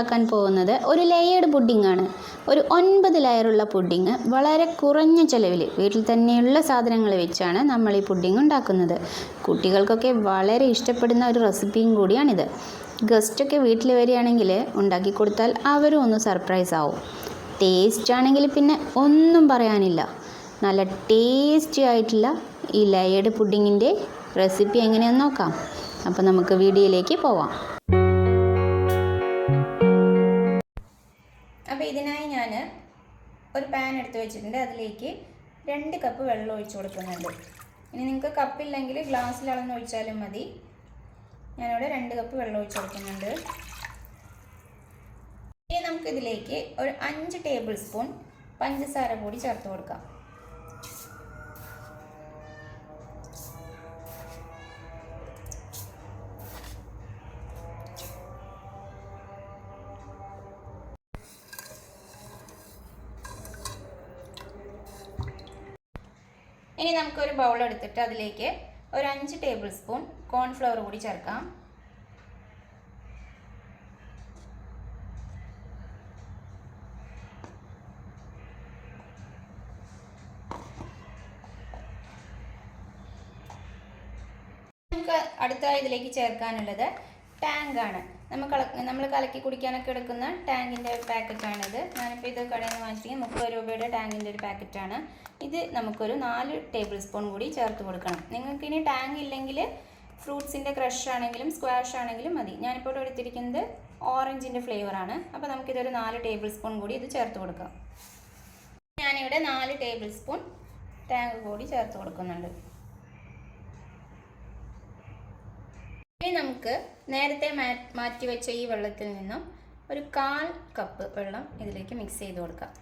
ഉണ്ടാക്കാൻ പോകുന്നത് ഒരു ലെയേർഡ് പുഡിംഗ് ആണ്. ഒരു ഒൻപത് ലെയറുള്ള പുഡിംഗ് വളരെ കുറഞ്ഞ ചിലവിൽ വീട്ടിൽ തന്നെയുള്ള സാധനങ്ങൾ വെച്ചാണ് നമ്മൾ ഈ പുഡിംഗ് ഉണ്ടാക്കുന്നത്. കുട്ടികൾക്കൊക്കെ വളരെ ഇഷ്ടപ്പെടുന്ന ഒരു റെസിപ്പിയും കൂടിയാണിത്. ഗസ്റ്റൊക്കെ വീട്ടിൽ വരികയാണെങ്കിൽ ഉണ്ടാക്കി കൊടുത്താൽ അവരും ഒന്ന് സർപ്രൈസ് ആവും. ടേസ്റ്റ് ആണെങ്കിൽ പിന്നെ ഒന്നും പറയാനില്ല. നല്ല ടേസ്റ്റി ആയിട്ടുള്ള ഈ ലെയേർഡ് പുഡിങ്ങിന്റെ റെസിപ്പി എങ്ങനെയാണെന്ന് നോക്കാം. അപ്പോൾ നമുക്ക് വീഡിയോയിലേക്ക് പോവാം. ഇതിനായി ഞാൻ ഒരു പാൻ എടുത്ത് വെച്ചിട്ടുണ്ട്. അതിലേക്ക് രണ്ട് കപ്പ് വെള്ളം ഒഴിച്ചു കൊടുക്കുന്നുണ്ട്. ഇനി നിങ്ങൾക്ക് കപ്പില്ലെങ്കിൽ ഗ്ലാസ്സിൽ അളന്ന് ഒഴിച്ചാലും മതി. ഞാനിവിടെ രണ്ട് കപ്പ് വെള്ളം ഒഴിച്ചു കൊടുക്കുന്നുണ്ട്. ഇനി നമുക്കിതിലേക്ക് ഒരു അഞ്ച് ടേബിൾ സ്പൂൺ പഞ്ചസാര കൂടി ചേർത്ത് കൊടുക്കാം. ഇനി നമുക്കൊരു ബൗൾ എടുത്തിട്ട് അതിലേക്ക് ഒരു അഞ്ച് ടേബിൾ സ്പൂൺ കോൺഫ്ലവർ കൂടി ചേർക്കാം. നമുക്ക് അടുത്തതായി ഇതിലേക്ക് ചേർക്കാനുള്ളത് ടാങ്കാണ് നമ്മൾ കള നമ്മൾ കലക്കി കുടിക്കാനൊക്കെ എടുക്കുന്ന ടാങ്കിന്റെ പാക്കറ്റാണിത്. ഞാനിപ്പോൾ ഇത് കടയിൽ നിന്ന് വാങ്ങിച്ചത് മുപ്പത് രൂപയുടെ ടാങ്കിന്റെ ഒരു പാക്കറ്റാണ്. ഇത് നമുക്കൊരു നാല് ടേബിൾ സ്പൂൺ കൂടി ചേർത്ത് കൊടുക്കണം. നിങ്ങൾക്ക് ഇനി ടാങ്ക് ഇല്ലെങ്കിൽ ഫ്രൂട്ട്സിന്റെ ക്രഷ് ആണെങ്കിലും സ്ക്വാഷ് ആണെങ്കിലും മതി. ഞാനിപ്പോൾ ഇവിടെ എടുത്തിരിക്കുന്നത് ഓറഞ്ചിന്റെ ഫ്ലേവറാണ് അപ്പോൾ നമുക്കിതൊരു നാല് ടേബിൾ സ്പൂൺ കൂടി ഇത് ചേർത്ത് കൊടുക്കാം. ഞാനിവിടെ നാല് ടേബിൾ സ്പൂൺ ടാങ്ക് കൂടി ചേർത്ത് കൊടുക്കുന്നുണ്ട്. ഇനി നമുക്ക് നേരത്തെ മാറ്റി വെച്ച ഈ വെള്ളത്തിൽ നിന്നും ഒരു കാൽ കപ്പ് വെള്ളം ഇതിലേക്ക് മിക്സ് ചെയ്ത് കൊടുക്കാം.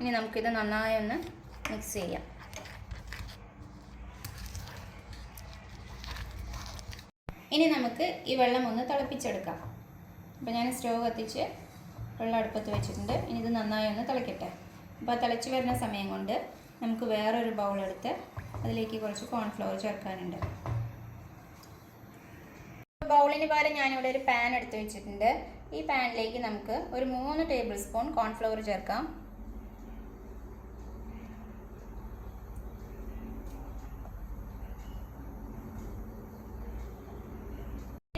ഇനി നമുക്കിത് നന്നായി ഒന്ന് മിക്സ് ചെയ്യാം. ഇനി നമുക്ക് ഈ വെള്ളം ഒന്ന് തിളപ്പിച്ചെടുക്കാം. അപ്പോൾ ഞാൻ സ്റ്റോവ് കത്തിച്ച് വെള്ളം അടുപ്പത്ത് വെച്ചിട്ടുണ്ട്. ഇനി ഇത് നന്നായി ഒന്ന് തിളക്കട്ടെ. അപ്പോൾ തിളച്ച് വരുന്ന സമയം കൊണ്ട് നമുക്ക് വേറൊരു ബൗൾ എടുത്ത് അതിലേക്ക് കുറച്ച് കോൺഫ്ലവർ ചേർക്കാനുണ്ട്. ബൗളിന് പകരം ഞാനിവിടെ ഒരു പാൻ എടുത്ത് വെച്ചിട്ടുണ്ട്. ഈ പാനിലേക്ക് നമുക്ക് ഒരു മൂന്ന് ടേബിൾ സ്പൂൺ കോൺഫ്ലവർ ചേർക്കാം.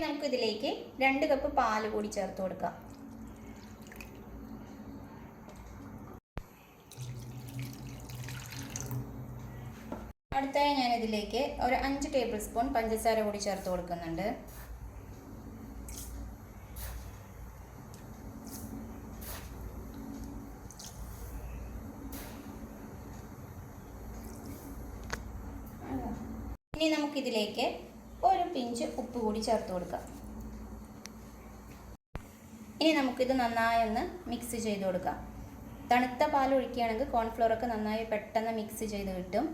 നമുക്ക് ഇതിലേക്ക് രണ്ട് കപ്പ് പാൽ കൂടി ചേർത്ത് കൊടുക്കാം. അടുത്തായി ഞാൻ ഇതിലേക്ക് ഒരു അഞ്ച് ടേബിൾ സ്പൂൺ പഞ്ചസാര കൂടി ചേർത്ത് കൊടുക്കുന്നുണ്ട്. ഇനി നമുക്കിതിലേക്ക് ഒരു പിഞ്ച് ഉപ്പ് കൂടി ചേർത്ത് കൊടുക്കാം. ഇനി നമുക്കിത് നന്നായി ഒന്ന് മിക്സ് ചെയ്ത് കൊടുക്കാം. തണുത്ത പാൽ ഒഴിക്കുകയാണെങ്കിൽ കോൺഫ്ലോർ ഒക്കെ നന്നായി പെട്ടെന്ന് മിക്സ് ചെയ്ത് കിട്ടും.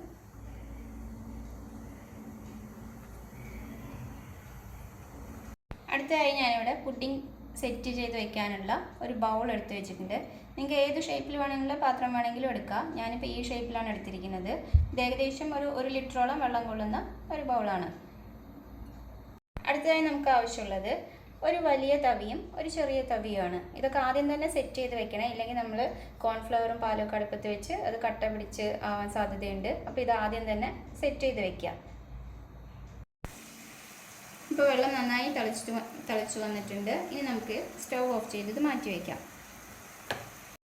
അടുത്തതായി ഞാനിവിടെ പുഡിംഗ് സെറ്റ് ചെയ്ത് വെക്കാനുള്ള ഒരു ബൗൾ എടുത്ത് വെച്ചിട്ടുണ്ട്. നിങ്ങൾക്ക് ഏത് ഷേപ്പിൽ വേണമെങ്കിലും പാത്രം വേണമെങ്കിലും എടുക്കാം. ഞാനിപ്പോൾ ഈ ഷേപ്പിലാണ് എടുത്തിരിക്കുന്നത്. ഇത് ഏകദേശം ഒരു ഒരു ലിറ്ററോളം വെള്ളം കൊള്ളുന്ന ഒരു ബൗളാണ്. അടുത്തതായി നമുക്ക് ആവശ്യമുള്ളത് ഒരു വലിയ തവിയും ഒരു ചെറിയ തവിയുമാണ്. ഇതൊക്കെ ആദ്യം തന്നെ സെറ്റ് ചെയ്ത് വെക്കണം. ഇല്ലെങ്കിൽ നമ്മൾ കോൺഫ്ലവറും പാലൊക്കെ അടുപ്പത്ത് വെച്ച് അത് കട്ട പിടിച്ച് ആവാൻ സാധ്യതയുണ്ട്. അപ്പോൾ ഇത് ആദ്യം തന്നെ സെറ്റ് ചെയ്ത് വെക്കാം ഇപ്പോൾ വെള്ളം നന്നായി തിളച്ചിട്ട് തിളച്ചു വന്നിട്ടുണ്ട്. ഇനി നമുക്ക് സ്റ്റൗ ഓഫ് ചെയ്ത് ഇത് മാറ്റി വയ്ക്കാം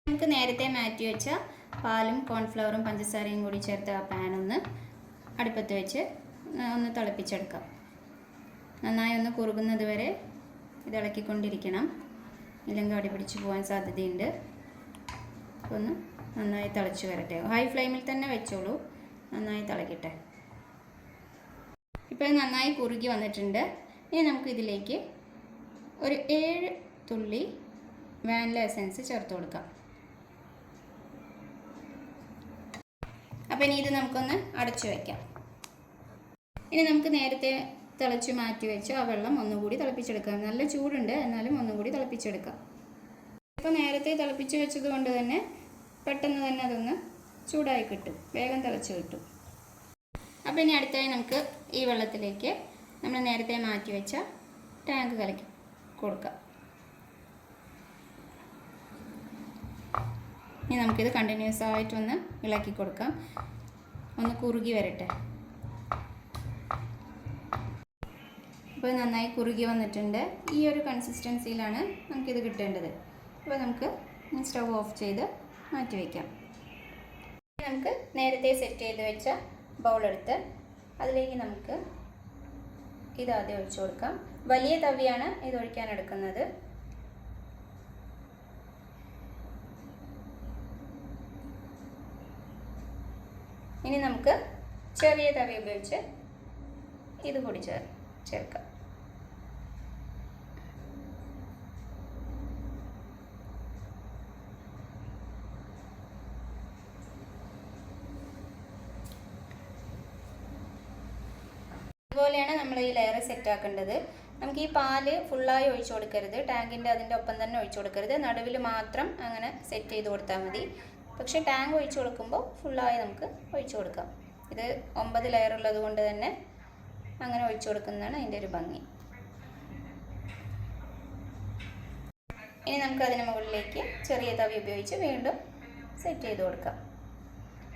നമുക്ക് നേരത്തെ മാറ്റി വെച്ച പാലും കോൺഫ്ലവറും പഞ്ചസാരയും കൂടി ചേർത്ത് ആ പാൻ ഒന്ന് അടുപ്പത്ത് വെച്ച് ഒന്ന് തിളപ്പിച്ചെടുക്കാം. നന്നായി ഒന്ന് കുറുകുന്നത് വരെ ഇത് ഇളക്കിക്കൊണ്ടിരിക്കണം. ഇല്ലെങ്കിൽ അടി പിടിച്ച് പോകാൻ സാധ്യതയുണ്ട്. ഒന്ന് നന്നായി തിളച്ച് വരട്ടെ. ഹൈ ഫ്ലെയിമിൽ തന്നെ വെച്ചോളൂ. നന്നായി തിളക്കട്ടെ. ഇപ്പോൾ നന്നായി കുറുകി വന്നിട്ടുണ്ട്. ഇനി നമുക്ക് ഇതിലേക്ക് ഒരു ഏഴ് തുള്ളി വാനില എസൻസ് ചേർത്ത് കൊടുക്കാം. അപ്പോൾ ഇനി ഇത് നമുക്കൊന്ന് അടച്ചു വയ്ക്കാം ഇനി നമുക്ക് നേരത്തെ തിളച്ച് മാറ്റി വെച്ച് ആ വെള്ളം ഒന്നുകൂടി തിളപ്പിച്ചെടുക്കാം. നല്ല ചൂടുണ്ട് എന്നാലും ഒന്നുകൂടി തിളപ്പിച്ചെടുക്കാം. ഇപ്പോൾ നേരത്തെ തിളപ്പിച്ച് വെച്ചത് കൊണ്ട് തന്നെ പെട്ടെന്ന് തന്നെ അതൊന്ന് ചൂടായി കിട്ടും. വേഗം തിളച്ച് കിട്ടും. അപ്പോൾ ഇനി അടുത്തായി നമുക്ക് ഈ വെള്ളത്തിലേക്ക് നമ്മൾ നേരത്തെ മാറ്റി വെച്ച ടാങ്ക് കലക്കി കൊടുക്കുക ഇനി നമുക്കിത് കണ്ടിന്യൂസ് ആയിട്ടൊന്ന് ഇളക്കി കൊടുക്കാം. ഒന്ന് കുറുകി വരട്ടെ. അപ്പോൾ നന്നായി കുറുകി വന്നിട്ടുണ്ട്. ഈ ഒരു കൺസിസ്റ്റൻസിയിലാണ് നമുക്കിത് കിട്ടേണ്ടത്. അപ്പോൾ നമുക്ക് സ്റ്റവ് ഓഫ് ചെയ്ത് മാറ്റി വയ്ക്കാം നമുക്ക് നേരത്തെ സെറ്റ് ചെയ്ത് വെച്ച ബൗൾ എടുത്ത് അതിലേക്ക് നമുക്ക് ഇത് ആദ്യം ഒഴിച്ചു കൊടുക്കാം. വലിയ തവിയാണ് ഇത് ഒഴിക്കാൻ എടുക്കുന്നത്. ഇനി നമുക്ക് ചെറിയ തവി ഉപയോഗിച്ച് ഇത് കൂടി ചേർ ചേർക്കാം. ഇതുപോലെയാണ് നമ്മൾ ഈ ലെയർ സെറ്റ് ആക്കേണ്ടത്. നമുക്ക് ഈ പാൽ ഫുള്ളായി ഒഴിച്ചു കൊടുക്കരുത്. ടാങ്കിന്റെ അതിന്റെ ഒപ്പം തന്നെ ഒഴിച്ചു കൊടുക്കരുത്. നടുവിൽ മാത്രം അങ്ങനെ സെറ്റ് ചെയ്ത് കൊടുത്താൽ മതി. പക്ഷെ ടാങ്ക് ഒഴിച്ചു കൊടുക്കുമ്പോൾ ഫുള്ളായി നമുക്ക് ഒഴിച്ചു കൊടുക്കാം. ഇത് ഒമ്പത് ലെയർ ഉള്ളത് കൊണ്ട് തന്നെ അങ്ങനെ ഒഴിച്ചു കൊടുക്കുന്നതാണ് അതിന്റെ ഒരു ഭംഗി. ഇനി നമുക്ക് അതിന് മുകളിലേക്ക് ചെറിയ തവി ഉപയോഗിച്ച് വീണ്ടും സെറ്റ് ചെയ്ത് കൊടുക്കാം.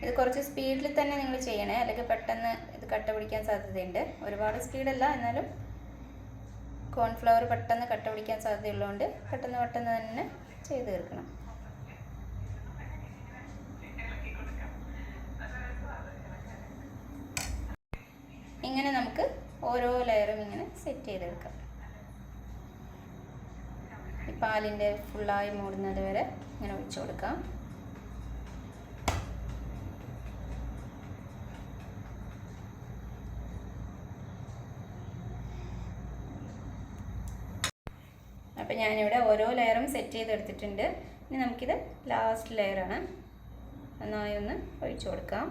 ഇത് കുറച്ച് സ്പീഡിൽ തന്നെ നിങ്ങൾ ചെയ്യണേ. അല്ലെങ്കിൽ പെട്ടെന്ന് കട്ട പിടിക്കാൻ സാധ്യതയുണ്ട്. ഒരുപാട് സ്പീഡല്ല എന്നാലും കോൺഫ്ലവർ പെട്ടെന്ന് കട്ട പിടിക്കാൻ സാധ്യതയുള്ളതുകൊണ്ട് പെട്ടെന്ന് പെട്ടെന്ന് തന്നെ ചെയ്ത് തീർക്കണം. ഇങ്ങനെ നമുക്ക് ഓരോ ലെയറും ഇങ്ങനെ സെറ്റ് ചെയ്തെടുക്കാം ഈ പാലിന്റെ ഫുള്ളായി മൂടുന്നത് വരെ ഇങ്ങനെ ഒഴിച്ചു കൊടുക്കാം. അപ്പോൾ ഞാനിവിടെ ഓരോ ലെയറും സെറ്റ് ചെയ്തെടുത്തിട്ടുണ്ട്. ഇനി നമുക്കിത് ലാസ്റ്റ് ലെയറാണ് നന്നായി ഒന്ന് ഒഴിച്ചു കൊടുക്കാം.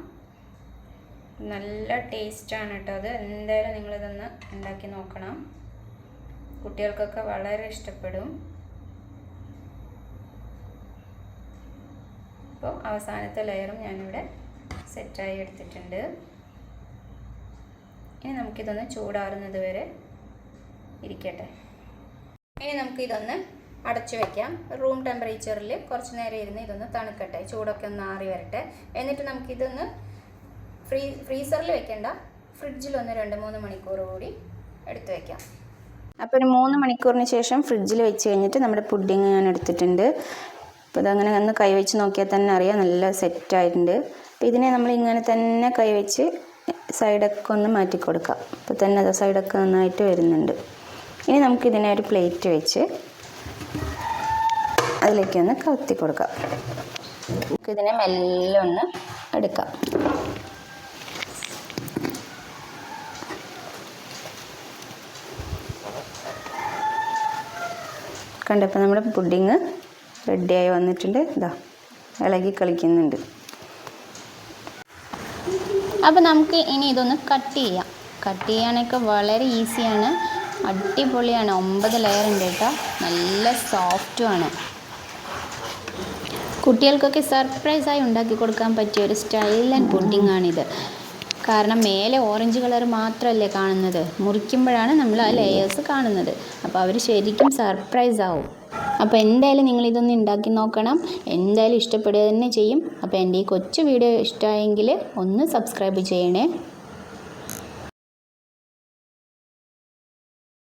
നല്ല ടേസ്റ്റാണ് കേട്ടോ അത്. എന്തായാലും നിങ്ങളിതൊന്ന് ഉണ്ടാക്കി നോക്കണം. കുട്ടികൾക്കൊക്കെ വളരെ ഇഷ്ടപ്പെടും. അപ്പോൾ അവസാനത്തെ ലെയറും ഞാനിവിടെ സെറ്റായി എടുത്തിട്ടുണ്ട്. ഇനി നമുക്കിതൊന്ന് ചൂടാറുന്നത് വരെ ഇരിക്കട്ടെ. ഇനി നമുക്ക് ഇതൊന്ന് അടച്ചു വെക്കാം. റൂം ടെമ്പറേച്ചറിൽ കുറച്ച് നേരം ഇരുന്ന് ഇതൊന്ന് തണുക്കട്ടെ. ചൂടൊക്കെ ഒന്ന് ആറി വരട്ടെ. എന്നിട്ട് നമുക്കിതൊന്ന് ഫ്രീ ഫ്രീസറിൽ വെക്കേണ്ട. ഫ്രിഡ്ജിൽ ഒന്ന് രണ്ട് മൂന്ന് മണിക്കൂർ കൂടി എടുത്തു വെക്കാം. അപ്പോൾ ഒരു മൂന്ന് മണിക്കൂറിന് ശേഷം ഫ്രിഡ്ജിൽ വെച്ച് കഴിഞ്ഞിട്ട് നമ്മുടെ പുഡിങ് ഞാൻ എടുത്തിട്ടുണ്ട്. അപ്പോൾ അതങ്ങനെ ഒന്ന് കൈവച്ച് നോക്കിയാൽ തന്നെ അറിയാം. നല്ല സെറ്റായിട്ടുണ്ട് അപ്പോൾ ഇതിനെ നമ്മൾ ഇങ്ങനെ തന്നെ കൈവച്ച് സൈഡൊക്കെ ഒന്ന് മാറ്റി കൊടുക്കാം അപ്പോൾ തന്നെ അത് സൈഡൊക്കെ നന്നായിട്ട് വരുന്നുണ്ട്. ഇനി നമുക്ക് ഇതിനെ ഒരു പ്ലേറ്റ് വെച്ച് അതിലേക്ക് ഒന്ന് കത്തി കൊടുക്കാം. നമുക്കിതിനെ മെല്ലെ ഒന്ന് എടുക്കാം. കണ്ടപ്പോൾ നമ്മുടെ പുഡിങ് റെഡിയായി വന്നിട്ടുണ്ട്. ഇതാ ഇളകി കളിക്കുന്നുണ്ട്. അപ്പോൾ നമുക്ക് ഇനി ഇതൊന്ന് കട്ട് ചെയ്യാം. കട്ട് ചെയ്യാനൊക്കെ വളരെ ഈസിയാണ്. അടിപൊളിയാണ്. ഒമ്പത് ലെയർ ഉണ്ട് കേട്ടോ. നല്ല സോഫ്റ്റുമാണ് കുട്ടികൾക്കൊക്കെ സർപ്രൈസായി ഉണ്ടാക്കി കൊടുക്കാൻ പറ്റിയ ഒരു സ്റ്റൈൽ ആൻഡ് പുഡിംഗ് ആണിത്. കാരണം മേലെ ഓറഞ്ച് കളർ മാത്രമല്ലേ കാണുന്നത്. മുറിക്കുമ്പോഴാണ് നമ്മൾ ആ ലെയേഴ്സ് കാണുന്നത്. അപ്പോൾ അവർ ശരിക്കും സർപ്രൈസ് ആവും. അപ്പോൾ എന്തായാലും നിങ്ങൾ ഇതൊന്ന് ഉണ്ടാക്കി നോക്കണം. എന്തായാലും ഇഷ്ടപ്പെടുക തന്നെ ചെയ്യും. അപ്പോൾ എന്റെ ഈ കൊച്ചു വീഡിയോ ഇഷ്ടമായെങ്കിൽ ഒന്ന് സബ്സ്ക്രൈബ് ചെയ്യണേ.